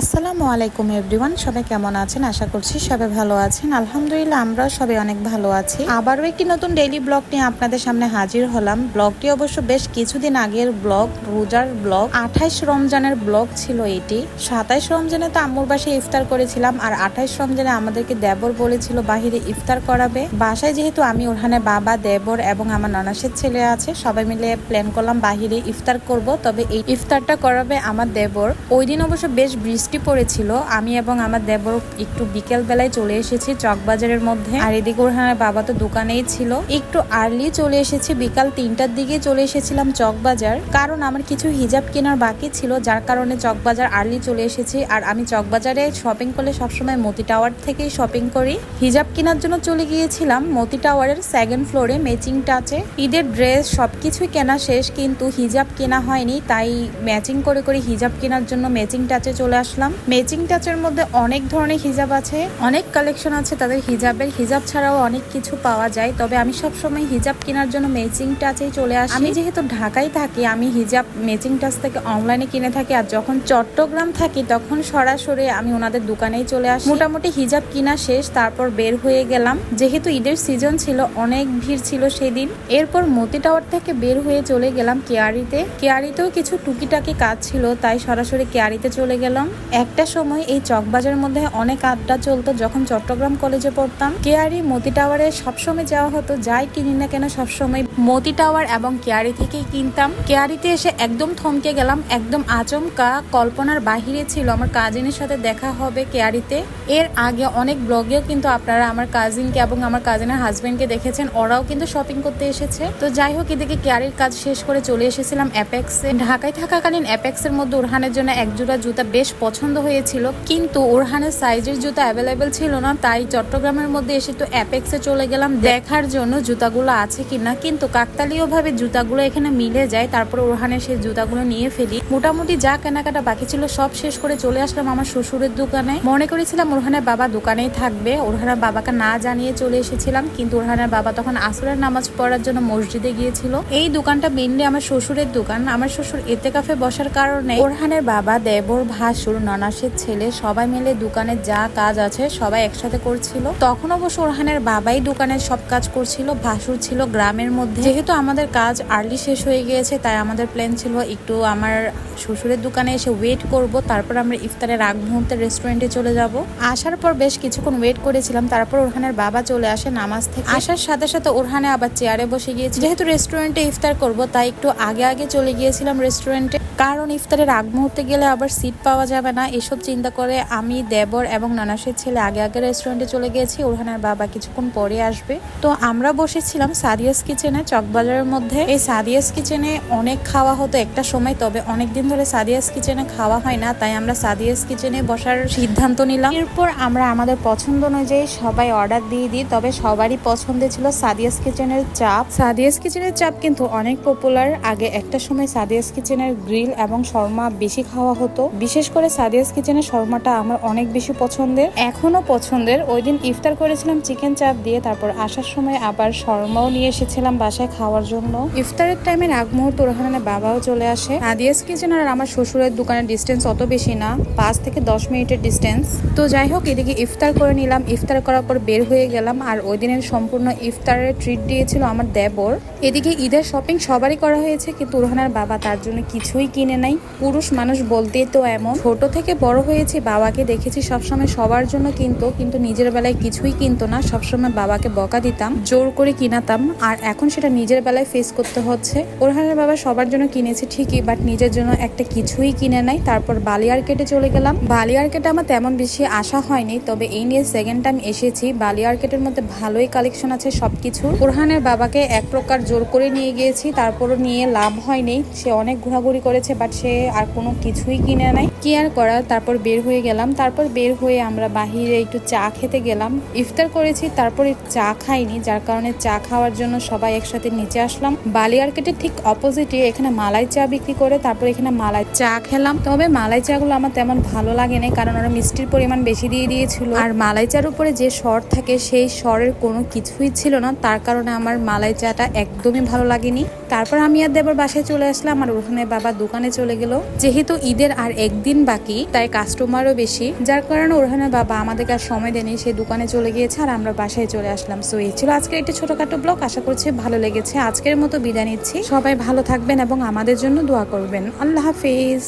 আসসালামু আলাইকুম এভরিওয়ান, সবাই কেমন আছেন? আশা করছি সবাই ভালো আছেন। আলহামদুলিল্লাহ, আমরাও সবাই অনেক ভালো আছি। আবারও একটি নতুন ডেইলি ব্লগ নিয়ে আপনাদের সামনে হাজির হলাম। ব্লগটি অবশ্য বেশ কিছুদিন আগের ব্লগ রোজার ব্লগ আঠাইশ রমজানের ব্লগ ছিল এটি। সাতাইশ রমজানে তো আম্মুর বাসায় ইফতার করেছিলাম, আর আঠাইশ রমজানে আমাদেরকে দেবর বলেছিল, বাহিরে ইফতার করাবে। বাসায় যেহেতু আমি ওখানে বাবা, দেবর এবং আমার ননাসের ছেলে আছে, সবাই মিলে প্ল্যান করলাম, বাহিরে ইফতার করব। তবে এই ইফতারটা করাবে আমার দেবর। ওই দিন অবশ্য বেশ বৃষ্টি পড়েছিল, আমি এবং আমার দেবর একটু বিকেল বেলায় চলে এসেছি চকবাজারের মধ্যে। আর এদিকে ওখানে বাবা তো দোকানেই ছিল। একটু আর্লি চলে এসেছি, বিকাল তিনটার দিকে চলে এসেছিলাম চকবাজার। কারণ আমার কিছু হিজাব কেনার বাকি ছিল, যার কারণে চকবাজার আর্লি চলে এসেছি। আর আমি চকবাজারে শপিং করলে সবসময় মতি টাওয়ার থেকেই শপিং করি। হিজাব কেনার জন্য চলে গিয়েছিলাম, মতি টাওয়ারের সেকেন্ড ফ্লোরে ম্যাচিং টাচে ঈদের ড্রেস সবকিছুই কেনা শেষ, কিন্তু হিজাব কেনা হয়নি, তাই ম্যাচিং করে করে হিজাব কেনার জন্য ম্যাচিং টাচে চলে আসলাম। ম্যাচিং টাচের মধ্যে অনেক ধরনের হিজাব আছে, অনেক কালেকশন আছে তাদের হিজাবের। হিজাব ছাড়াও অনেক কিছু পাওয়া যায়, তবে আমি সবসময় হিজাব কেনার জন্য ম্যাচিং টাচেই চলে আসি। আমি যেহেতু ঢাকায় থাকি, আমি হিজাব ম্যাচিং টাচ থেকে অনলাইনে কিনে থাকি, আর যখন চট্টগ্রাম থাকি, তখন সরাসরি আমি ওনাদের দোকানেই চলে আসি। মোটামুটি হিজাব কিনা শেষ, তারপর বের হয়ে গেলাম। যেহেতু ঈদের সিজন ছিল, অনেক ভিড় ছিল সেদিন। এরপর মতি টাওয়ার থেকে বের হয়ে চলে গেলাম কেয়ারিতে। কেয়ারিতেও কিছু টুকিটাকি কাজ ছিল, তাই সরাসরি কেয়ারিতে চলে গেলাম। একটা সময় এই চকবাজারের মধ্যে অনেক আড্ডা চলতো, যখন চট্টগ্রাম কলেজে পড়তাম। কেয়ারি মতি টাওয়ারে সবসময় যাওয়া হতো, যাই কিনি না কেন সবসময় মতি টাওয়ার এবং কেয়ারি থেকেই কিনতাম। কেয়ারিতে এসে একদম থমকে গেলাম, একদম আচমকা কল্পনার বাহিরে ছিল আমার কাজিনের সাথে দেখা হবে কেয়ারিতে এর আগে অনেক ব্লগেও কিন্তু আপনারা আমার কাজিনকে এবং আমার কাজিনের হাজবেন্ডকে দেখেছেন, ওরাও কিন্তু শপিং করতে এসেছে। তো যাই হোক, এদিকে কেয়ারির কাজ শেষ করে চলে এসেছিলাম অ্যাপেক্সে ঢাকায় থাকাকালীন অ্যাপেক্সের মধ্যে ওরহানের জন্য এক জোড়া জুতা বেশ পছন্দ হয়েছিল, কিন্তু ওরহানের সাইজের জুতা অ্যাভেলেবেল ছিল না, তাই চট্টগ্রামের মধ্যে এসে তো অ্যাপেক্সে চলে গেলাম। দেখার জন্য জুতাগুলো আছে কিনা, কিন্তু কাকতালীয় ভাবে জুতাগুলো এখানে মিলে যায়, তারপর ওরহানের সেই জুতাগুলো নিয়ে ফেলি। মোটামুটি যা কেনাকাটা বাকি ছিল সব শেষ করে চলে আসলাম আমার শ্বশুরের দোকানে। মনে করেছিলাম ওরহানের বাবা দোকানেই থাকবে, ওরহানের বাবাকে না জানিয়ে চলে এসেছিলাম, কিন্তু ওরহানের বাবা তখন আসরের নামাজ পড়ার জন্য মসজিদে গিয়েছিল। এই দোকানটা মেনলি আমার শ্বশুরের দোকান, আমার শ্বশুর এতে কাফে বসার কারণে ওরহানের বাবা দেবর ভাসুর ননাসের ছেলে, সবাই মিলে দোকানে যা কাজ আছে সবাই একসাথে করছিল। তখন অবশ্য ওরহানের বাবাই দোকানের সব কাজ করছিল, ভাসুর ছিল গ্রামের মধ্যে। যেহেতু আমাদের কাজ আর্লি শেষ হয়ে গিয়েছে, তাই আমাদের প্ল্যান ছিল একটু আমার শ্বশুরের দোকানে এসে ওয়েট করব, তারপর আমরা ইফতারের আগ মুহূর্তে রেস্টুরেন্টে চলে যাব। আসার পর বেশ কিছুক্ষণ ওয়েট করেছিলাম, তারপর ওরহানের বাবা চলে আসে নামাজ থেকে। আসার সাথে সাথে ওরহানে আবার চেয়ারে বসে গিয়েছে। যেহেতু রেস্টুরেন্টে ইফতার করব, তাই একটু আগে আগে চলে গিয়েছিলাম রেস্টুরেন্টে কারণ ইফতারের আগ মুহূর্তে গেলে আবার সিট পাওয়া যাবে না। এসব চিন্তা করে আমি, দেবর এবং নানাসের ছেলে আগে আগে রেস্টুরেন্টে চলে গিয়েছি। ওরহানের বাবা কিছুক্ষণ পরে আসবে। তো আমরা বসেছিলাম সাদিয়াস কিচেনে চকবাজারের মধ্যে। এই সাদিয়াস কিচেনে অনেক খাওয়া হতো একটা সময়, তবে অনেক দিন ধরে সাদিয়াস কিচেনে খাওয়া হয় না। তাই আমরা সাদিয়াস কিচেনে বসার সিদ্ধান্ত নিলাম। এরপর আমরা আমাদের পছন্দ অনুযায়ী সবাই অর্ডার দিয়ে দিই, তবে সবারই পছন্দে ছিল সাদিয়াস কিচেনের চাপ। সাদিয়াস কিচেনের চাপ কিন্তু অনেক পপুলার আগে একটা সময় সাদিয়াস কিচেনের গ্রিল এবং শর্মা বেশি খাওয়া হতো। বিশেষ করে সাদিয়াস কিচেনের শর্মাটা আমার অনেক বেশি পছন্দের। এখনও পছন্দের। ওই দিন ইফতার করেছিলাম চিকেন চাপ দিয়ে, তারপর আসার সময় আবার শর্মাও নিয়ে এসেছিলাম বাসায় খাওয়ার জন্য। ইফতারের টাইমের আগ মুহূর্ত ওখানে বাবাও চলে আসে। সাদিয়াস কিচেন আর আমার শ্বশুরের দোকানের ডিস্টেন্স অত বেশি না, পাঁচ থেকে দশ মিনিটের ডিস্টেন্স তো যাই হোক, এদিকে ইফতার করে নিলাম। ইফতার করার পর বের হয়ে গেলাম আর ওই দিনের সম্পূর্ণ ইফতারের ট্রিট দিয়েছিল আমার দেবর। এদিকে ঈদের শপিং সবারই করা হয়েছে, কিন্তু উরহানার বাবা তার জন্য কিছুই কিনে নাই। পুরুষ মানুষ বলতে তো এমন। ছোট থেকে বড় হয়েছে, বাবাকে দেখেছি সবসময় সবার জন্য কিনতো, কিন্তু নিজের বেলায় কিছুই কিনতো না, সবসময় বাবাকে বকা দিতাম, জোর করে কিনাতাম, আর এখন সেটা নিজের বেলায় ফেস করতে হচ্ছে। ওরহানের বাবা সবার জন্য কিনেছে ঠিকই বাট নিজের জন্য একটা কিছুই কিনে নাই। তারপর বালিয়ারকেটে চলে গেলাম। বালিয়ারকেটে আমার তেমন বেশি আশা হয়নি, তবে এই নিয়ে সেকেন্ড টাইম এসেছি। বালিয়ারকেটের মধ্যে ভালোই কালেকশন আছে সবকিছু। ওরহানের বাবাকে এক প্রকার জোর করে নিয়ে গিয়েছি, তারপরও নিয়ে লাভ হয়নি। সে অনেক ঘোরাঘুরি করেছে বাট সে আর কোনো কিছুই কিনে নাই। কি আর করার তারপর বের হয়ে গেলাম। তারপর বের হয়ে আমরা বাহিরে একটু চা খেতে গেলাম। ইফতার করেছি, তারপরে চা খাইনি, যার কারণে চা খাওয়ার জন্য সবাই একসাথে নিচে আসলাম। বালিয়ারকেটের ঠিক অপোজিটে এখানে মালাই চা বিক্রি করে, তারপর এখানে মালাই চা খেলাম। তবে মালাই চাগুলো আমার তেমন ভালো লাগে না কারণ ওরা মিষ্টির পরিমাণ বেশি দিয়ে দিয়েছিল। আর মালাই চার উপরে যে স্বর থাকে, সেই স্বরের কোনো কিছুই ছিল না। তার কারণে আমার মালাই চাটা একদমই ভালো লাগেনি। তারপর আমি আর দেবর বাসায় চলে আসলাম। আর ওখানে বাবা দোকান দোকানে চলে গেল। যেহেতু ঈদের আর একদিন বাকি, তাই কাস্টমারও বেশি। যার কারণে ওরহানের বাবা আমাদেরকে আর সময় দেয়নি, সে দোকানে চলে গিয়েছে আর আমরা বাসায় চলে আসলাম। সো এই ছিল আজকের একটি ছোটখাটো ব্লগ আশা করছি ভালো লেগেছে। আজকের মতো বিদায় নিচ্ছি। সবাই ভালো থাকবেন এবং আমাদের জন্য দোয়া করবেন। আল্লাহ হাফিজ।